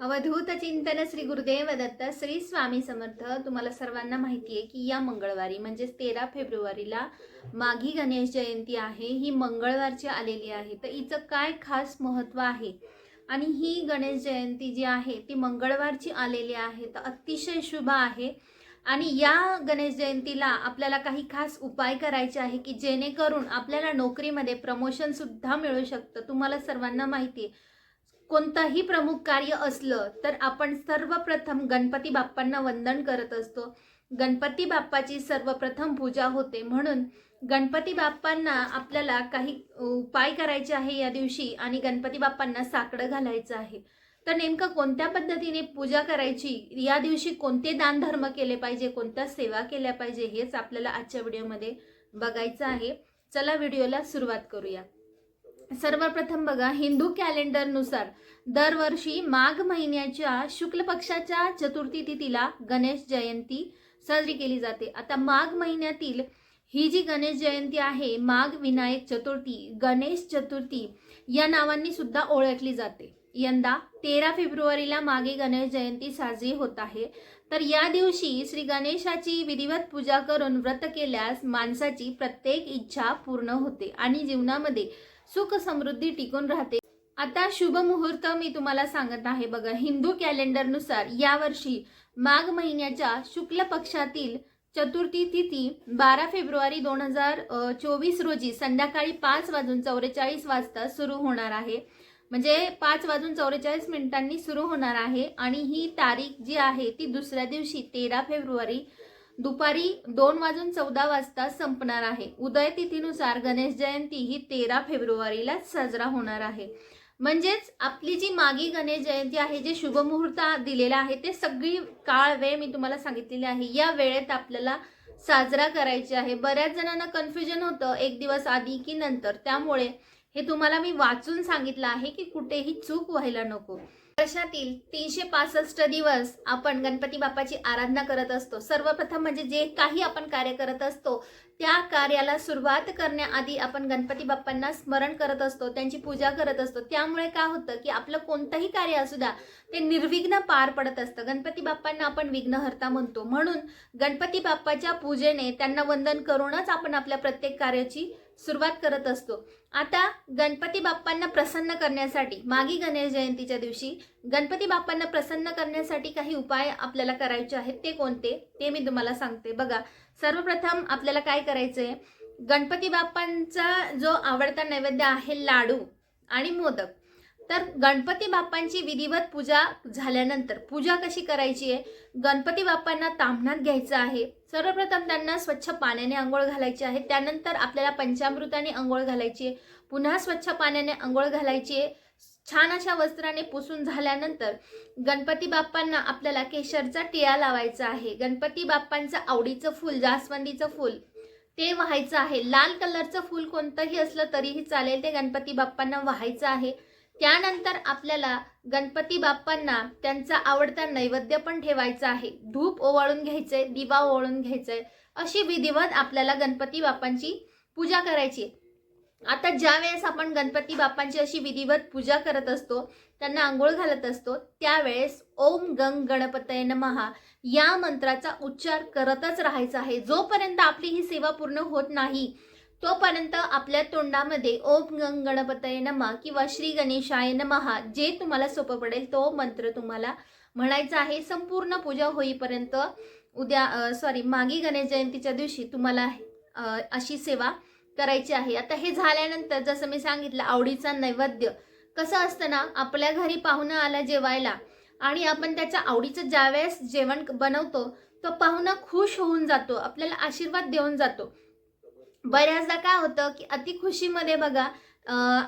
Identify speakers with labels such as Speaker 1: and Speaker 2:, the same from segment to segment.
Speaker 1: अवधूत चिंतन श्री गुरुदेव दत्त श्री स्वामी समर्थ. तुम्हाला सर्वांना माहिती आहे की या मंगळवारी म्हणजेच तेरा फेब्रुवारीला माघी गणेश जयंती आहे. ही मंगळवारची आलेली आहे. तर हिचं काय खास महत्त्व आहे? आणि ही गणेश जयंती जी आहे ती मंगळवारची आलेली आहे. तर अतिशय शुभ आहे. आणि या गणेश जयंतीला आपल्याला काही खास उपाय करायचे आहे की जेणेकरून आपल्याला नोकरीमध्ये प्रमोशनसुद्धा मिळू शकतं. तुम्हाला सर्वांना माहिती आहे. कोणतंही प्रमुख कार्य असलं तर आपण सर्वप्रथम गणपती बाप्पांना वंदन करत असतो. गणपती बाप्पाची सर्वप्रथम पूजा होते. म्हणून गणपती बाप्पांना आपल्याला काही उपाय करायचे आहे या दिवशी आणि गणपती बाप्पांना साकडं घालायचं आहे. तर नेमकं कोणत्या पद्धतीने पूजा करायची? या दिवशी कोणते दानधर्म केले पाहिजे? कोणत्या सेवा केल्या पाहिजे? हेच आपल्याला आजच्या व्हिडिओमध्ये बघायचं आहे. चला व्हिडिओला सुरुवात करूया. सर्वप्रथम बघा हिंदू कॅलेंडरनुसार दरवर्षी माघ महिन्याच्या शुक्ल पक्षाच्या चतुर्थी तिथीला गणेश जयंती साजरी केली जाते. आता माघ महिन्यातील ही जी गणेश जयंती आहे माघ विनायक चतुर्थी गणेश चतुर्थी या नावांनी सुद्धा ओळखली जाते. यंदा तेरा फेब्रुवारीला मागे गणेश जयंती साजरी होत आहे. तर या दिवशी श्री गणेशाची विधिवत पूजा करून व्रत केल्यास माणसाची प्रत्येक इच्छा पूर्ण होते आणि जीवनामध्ये सुख समृद्धी टिकून राहते. आता शुभ मुहूर्त मी तुम्हाला सांगत आहे बघा. हिंदू कॅलेंडरनुसार यावर्षी माघ महिन्याच्या शुक्ल पक्षातील चतुर्थी तिथी बारा फेब्रुवारी दोन हजार चोवीस रोजी संध्याकाळी पाच वाजून चौवेचाळीस वाजता सुरू होणार आहे. म्हणजे पाच वाजून चौवेचाळीस मिनिटांनी सुरू होणार आहे आणि ही तारीख जी आहे ती दुसऱ्या दिवशी तेरा फेब्रुवारी दुपारी दोन वाजून चौदा वाजता संपणार आहे. उदय तिथीनुसार गणेश जयंती ही तेरा फेब्रुवारीला साजरा होणार आहे. म्हणजेच आपली जी मागी गणेश जयंती आहे जे शुभमुहूर्त दिलेला आहे ते सगळी काळ वेळ मी तुम्हाला सांगितलेली आहे. या वेळेत आपल्याला साजरा करायचे आहे. बऱ्याच जणांना कन्फ्युजन होतं एक दिवस आधी की नंतर. त्यामुळे हे तुम्हाला मी वाचून सांगितलं आहे की कुठेही चूक व्हायला नको. वर्षातील तीनशे पासष्ट दिवस आपण गणपती बाप्पाची आराधना करत असतो. सर्वप्रथम म्हणजे जे काही आपण कार्य करत असतो त्या कार्याला सुरुवात करण्याआधी आपण गणपती बाप्पांना स्मरण करत असतो त्यांची पूजा करत असतो. त्यामुळे काय होतं की आपलं कोणतंही कार्य असू द्या ते निर्विघ्न पार पडत असतं. गणपती बाप्पांना आपण विघ्नहर्ता म्हणतो. म्हणून गणपती बाप्पाच्या पूजेने त्यांना वंदन करूनच आपण आपल्या प्रत्येक कार्याची सुरुवात करत असतो. आता गणपती बाप्पांना प्रसन्न करण्यासाठी मागी गणेश जयंतीच्या दिवशी गणपती बाप्पांना प्रसन्न करण्यासाठी काही उपाय आपल्याला करायचे आहेत ते कोणते? ते मी तुम्हाला सांगते. बघा सर्वप्रथम आपल्याला काय करायचं आहे गणपती बाप्पांचा जो आवडता नैवेद्य आहे लाडू आणि मोदक. तर गणपती बाप्पांची विधिवत पूजा झाल्यानंतर पूजा कशी करायची आहे? गणपती बाप्पांना ताम्हणात घ्यायचं आहे. सर्वप्रथम त्यांना स्वच्छ पाण्याने आंघोळ घालायची आहे. त्यानंतर आपल्याला पंचामृताने आंघोळ घालायची आहे. पुन्हा स्वच्छ पाण्याने आंघोळ घालायची आहे. छान अशा वस्त्राने पुसून झाल्यानंतर गणपती बाप्पांना आपल्याला केशरचा टिळा लावायचा आहे. गणपती बाप्पांचं आवडीचं फूल जास्वंदीचं फूल ते व्हायचं आहे. लाल कलरचं फूल कोणतंही असलं तरीही चालेल. ते गणपती बाप्पांना व्हायचं आहे. त्यानंतर आपल्याला गणपती बाप्पांना त्यांचा आवडता नैवेद्य पण ठेवायचा आहे. धूप ओवाळून घ्यायचंय दिवा ओवाळून घ्यायचंय अशी विधिवत आपल्याला गणपती बाप्पांची पूजा करायची आता ज्या वेळेस आपण गणपती बाप्पांची अशी विधिवत पूजा करत असतो त्यांना आंघोळ घालत असतो त्यावेळेस ओम गंग गणपतय नमहा या मंत्राचा उच्चार करतच राहायचा आहे. जोपर्यंत आपली ही सेवा पूर्ण होत नाही तोपर्यंत आपल्या तोंडामध्ये ओम गंग गणपतय नमा किंवा श्री गणेशाय नमहा जे तुम्हाला सोपं पडेल तो मंत्र तुम्हाला म्हणायचा आहे. संपूर्ण पूजा होईपर्यंत उद्या सॉरी मागी गणेश जयंतीच्या दिवशी तुम्हाला अशी सेवा करायची आहे. आता हे झाल्यानंतर जसं मी सांगितलं आवडीचा नैवेद्य कसं असतं ना आपल्या घरी पाहुणं आला जेवायला आणि आपण त्याच्या आवडीचं ज्यावेळेस जेवण बनवतो तो पाहुणा खुश होऊन जातो आपल्याला आशीर्वाद देऊन जातो. बऱ्याचदा काय होतं की अति खुशीमध्ये बघा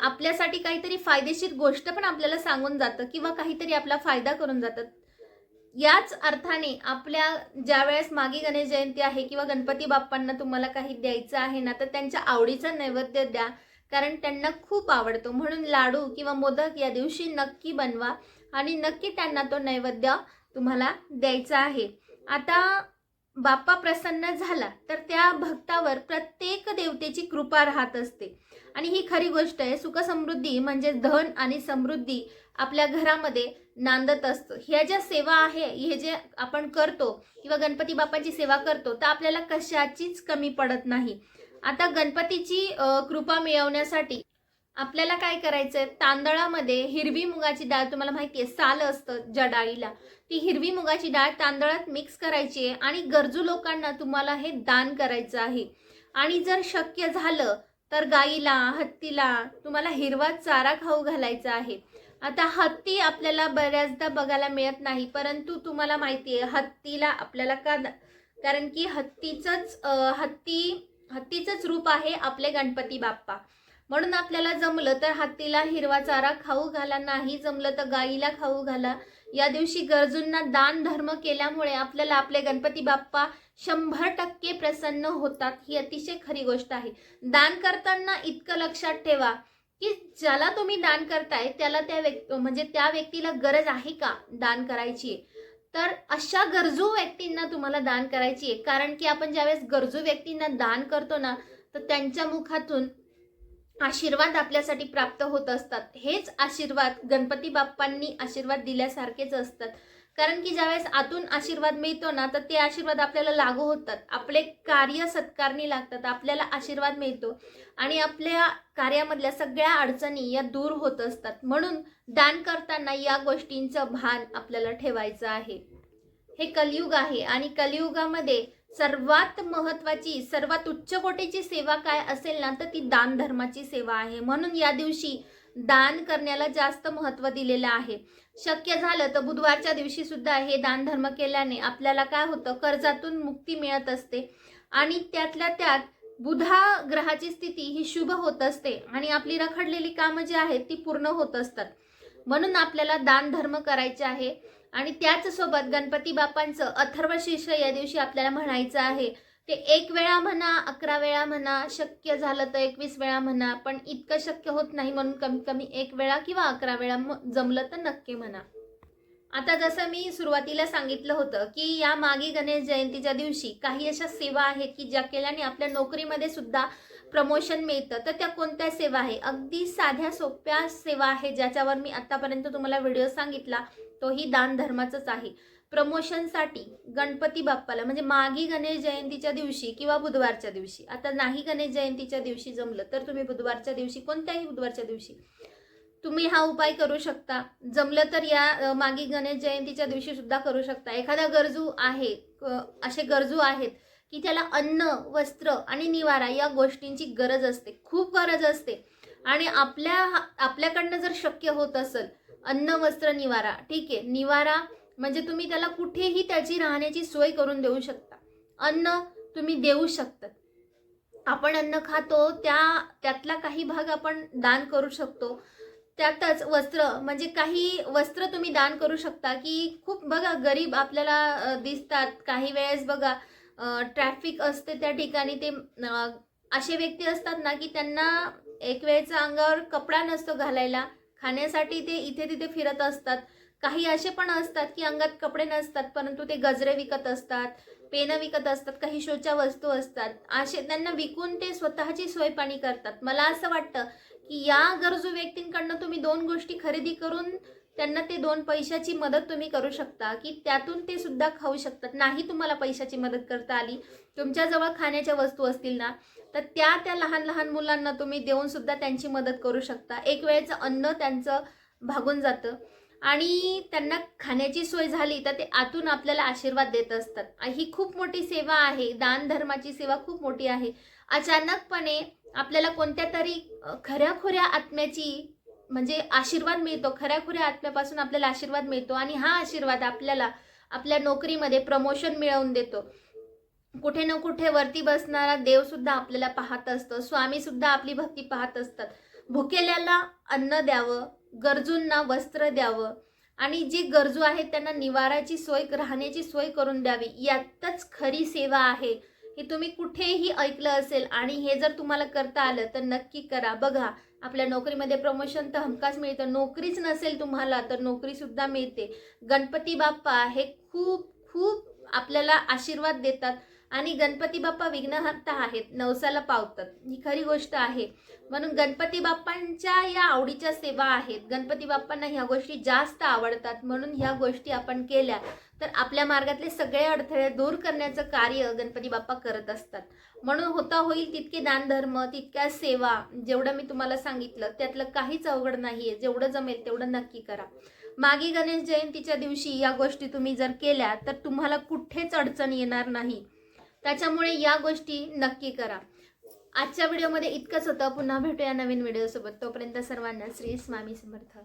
Speaker 1: आपल्यासाठी काहीतरी फायदेशीर गोष्ट पण आपल्याला सांगून जातं किंवा काहीतरी आपला फायदा करून जातात याच अर्थाने आपल्या ज्या वेळेस मागी गणेश जयंती आहे किंवा गणपती बाप्पांना तुम्हाला काही द्यायचं आहे ना तर त्यांच्या आवडीचं नैवेद्य द्या कारण त्यांना खूप आवडतो. म्हणून लाडू किंवा मोदक या दिवशी नक्की बनवा आणि नक्की त्यांना तो नैवेद्य तुम्हाला द्यायचा आहे. आता बाप्पा प्रसन्न झाला तर त्या भक्तावर प्रत्येक देवतेची कृपा राहत असते. आणि ही खरी गोष्ट आहे सुखसमृद्धी म्हणजे धन आणि समृद्धी आपल्या घरामध्ये नांदत असतं. ह्या ज्या सेवा आहे हे जे आपण करतो किंवा गणपती बाप्पाची सेवा करतो तर आपल्याला कशाचीच कमी पडत नाही. आता गणपतीची कृपा मिळवण्यासाठी आपल्याला काय करायचंय? तांदळामध्ये हिरवी मुगाची डाळ तुम्हाला माहिती आहे साल असतं ज्या डाळीला. ती हिरवी मुगाची डाळ तांदळात मिक्स करायची आहे आणि गरजू लोकांना तुम्हाला हे दान करायचं आहे. आणि जर शक्य झालं तर गाईला हत्तीला तुम्हाला हिरवा चारा खाऊ घालायचा आहे. आता हत्ती आपल्याला बऱ्याचदा बघायला मिळत नाही परंतु तुम्हाला माहिती आहे हत्तीला आपल्याला का कारण की हत्तीचंच हत्ती हत्तीचंच रूप आहे आपले गणपती बाप्पा. म्हणून आपल्याला जमलं तर हत्तीला हिरवा चारा खाऊ घाला नाही जमलं तर गाईला खाऊ घाला. या दिवशी गरजूंना दान धर्म केल्यामुळे आपल्याला आपले गणपती बाप्पा शंभर टक्के प्रसन्न होतात. ही अतिशय खरी गोष्ट आहे. दान करताना इतकं लक्षात ठेवा की ज्याला तुम्ही दान करताय त्याला त्या व्यक् म्हणजे त्या व्यक्तीला गरज आहे का दान करायची? तर अशा गरजू व्यक्तींना तुम्हाला दान करायची आहे. कारण की आपण ज्यावेळेस गरजू व्यक्तींना दान करतो ना तर त्यांच्या मुखातून आशीर्वाद आपल्यासाठी प्राप्त होत असतात. हेच आशीर्वाद गणपती बाप्पांनी आशीर्वाद दिल्यासारखेच असतात. कारण की ज्यावेळेस आतून आशीर्वाद मिळतो ना तर ते आशीर्वाद आपल्याला लागू होतात. आपले कार्य सत्कारणी लागतात. आपल्याला आशीर्वाद मिळतो. आणि आपल्या कार्यामधल्या सगळ्या अडचणी या दूर होत असतात. म्हणून दान करताना या गोष्टींचं भान आपल्याला ठेवायचं आहे. हे कलियुग आहे. आणि कलियुगामध्ये सर्वात महत्वाची सर्वात उच्च कोटीची सेवा काय असेल ना तर ती दान धर्माची सेवा आहे. म्हणून या दिवशी दान करण्याला जास्त महत्त्व दिलेलं आहे. शक्य झालं तर बुधवारच्या दिवशी सुद्धा हे दान धर्म केल्याने आपल्याला काय होतं कर्जातून मुक्ती मिळत असते. आणि त्यातल्या त्यात बुधा ग्रहाची स्थिती ही शुभ होत असते आणि आपली रखडलेली कामं जी आहेत ती पूर्ण होत असतात. म्हणून आपल्याला दान धर्म करायचे आहे. आणि त्याचसोबत गणपती बाप्पांचं अथर्व शीर्ष या दिवशी आपल्याला म्हणायचं आहे. ते एक वेळा म्हणा अकरा वेळा म्हणा शक्य झालं तर एकवीस वेळा म्हणा पण इतकं शक्य होत नाही म्हणून कमीत कमी एक वेळा किंवा अकरा वेळा म- जमलं तर नक्की म्हणा. आता जसं मी सुरुवातीला सांगितलं होतं की या मागे गणेश जयंतीच्या दिवशी काही अशा सेवा आहेत की ज्या केल्याने आपल्या नोकरीमध्ये सुद्धा प्रमोशन मिळतं तर त्या कोणत्या सेवा आहे? अगदी साध्या सोप्या सेवा आहे ज्याच्यावर मी आत्तापर्यंत तुम्हाला व्हिडिओ सांगितला. तोही दान धर्माचाच आहे प्रमोशनसाठी गणपती बाप्पाला म्हणजे मागी गणेश जयंतीच्या दिवशी किंवा बुधवारच्या दिवशी आता नाही गणेश जयंतीच्या दिवशी जमलं तर तुम्ही बुधवारच्या दिवशी कोणत्याही बुधवारच्या दिवशी तुम्ही हा उपाय करू शकता. जमलं तर या मागी गणेश जयंतीच्या दिवशी सुद्धा करू शकता. एखादा गरजू आहे असे गरजू आहेत की त्याला अन्न वस्त्र आणि निवारा या गोष्टींची गरज असते खूप गरज असते. आणि आपल्या आपल्याकडनं जर शक्य होत असेल अन्न वस्त्र निवारा. ठीक आहे. निवारा म्हणजे तुम्ही त्याला कुठेही त्याची राहण्याची सोय करून देऊ शकता. अन्न तुम्ही देऊ शकतात. आपण अन्न खातो त्या त्यातला काही भाग आपण दान करू शकतो. त्यातच वस्त्र म्हणजे काही वस्त्र तुम्ही दान करू शकता की खूप बघा गरीब आपल्याला दिसतात. काही वेळेस बघा ट्रॅफिक असते त्या ठिकाणी ते असे व्यक्ती असतात ना की त्यांना एक वेळेचा अंगावर कपडा नसतो घालायला. खाण्यासाठी ते इथे तिथे फिरत असतात. काही असे पण असतात की अंगात कपडे नसतात परंतु ते गजरे विकत असतात पेनं विकत असतात काही शोच्या वस्तू असतात. असे त्यांना विकून ते स्वतःची सोय पाणी करतात. मला असं वाटतं की या गरजू व्यक्तींकडनं तुम्ही दोन गोष्टी खरेदी करून त्यांना ते दोन पैशाची मदत तुम्ही करू शकता की त्यातून ते सुद्धा खाऊ शकतात. नाही तुम्हाला पैशाची मदत करता आली. तुमच्याजवळ खाण्याच्या वस्तू असतील ना तर त्या त्या लहान लहान मुलांना तुम्ही देऊन सुद्धा त्यांची मदत करू शकता. एक वेळेचं अन्न त्यांचं भागून जातं. आणि त्यांना खाण्याची सोय झाली तर ते आतून आपल्याला आशीर्वाद देत असतात. ही खूप मोठी सेवा आहे. दान धर्माची सेवा खूप मोठी आहे. अचानकपणे आपल्याला कोणत्या तरी खऱ्या खऱ्याखुऱ्या आत्म्याची म्हणजे आशीर्वाद मिळतो. खऱ्याखुऱ्या आत्म्यापासून आपल्याला आशीर्वाद मिळतो आणि हा आशीर्वाद आपल्याला आपल्या नोकरीमध्ये प्रमोशन मिळवून देतो. कुठे ना कुठे वरती बसणारा देव सुद्धा आपल्याला पाहत असतो. स्वामी सुद्धा आपली भक्ती पाहत असतात. भुकेल्याला अन्न द्यावं गरजूंना वस्त्र द्यावं आणि जे गरजू आहेत त्यांना निवाराची सोय राहण्याची सोय करून द्यावी. यातच खरी सेवा आहे. हे तुम्ही कुठेही ऐकलं असेल आणि हे जर तुम्हाला करता आलं तर नक्की करा. बघा आपल्या नोकरीमध्ये प्रमोशन तर हमखास मिळतं. नोकरीच नसेल तुम्हाला तर नोकरीसुद्धा मिळते. गणपती बाप्पा हे खूप खूप आपल्याला आशीर्वाद देतात. आणि गणपती बाप्पा विघ्नहर्ता आहेत नवसाला पावतात. ही खरी गोष्ट आहे. म्हणून गणपती बाप्पांच्या या आवडीच्या सेवा आहेत. गणपती बाप्पांना ह्या गोष्टी जास्त आवडतात. म्हणून ह्या गोष्टी आपण केल्या तर आपल्या मार्गातले सगळे अडथळे दूर करण्याचं कार्य गणपती बाप्पा करत असतात. म्हणून होता होईल तितके दानधर्म तितक्या सेवा जेवढं मी तुम्हाला सांगितलं त्यातलं काहीच अवघड नाही आहे जेवढं जमेल तेवढं नक्की करा. मागे गणेश जयंतीच्या दिवशी या गोष्टी तुम्ही जर केल्या तर तुम्हाला कुठेच अडचण येणार नाही. त्याच्यामुळे या गोष्टी नक्की करा. आजच्या व्हिडिओमध्ये इतकंच होतं. पुन्हा भेटूया नवीन व्हिडिओसोबत तोपर्यंत सर्वांना श्री स्वामी समर्थ.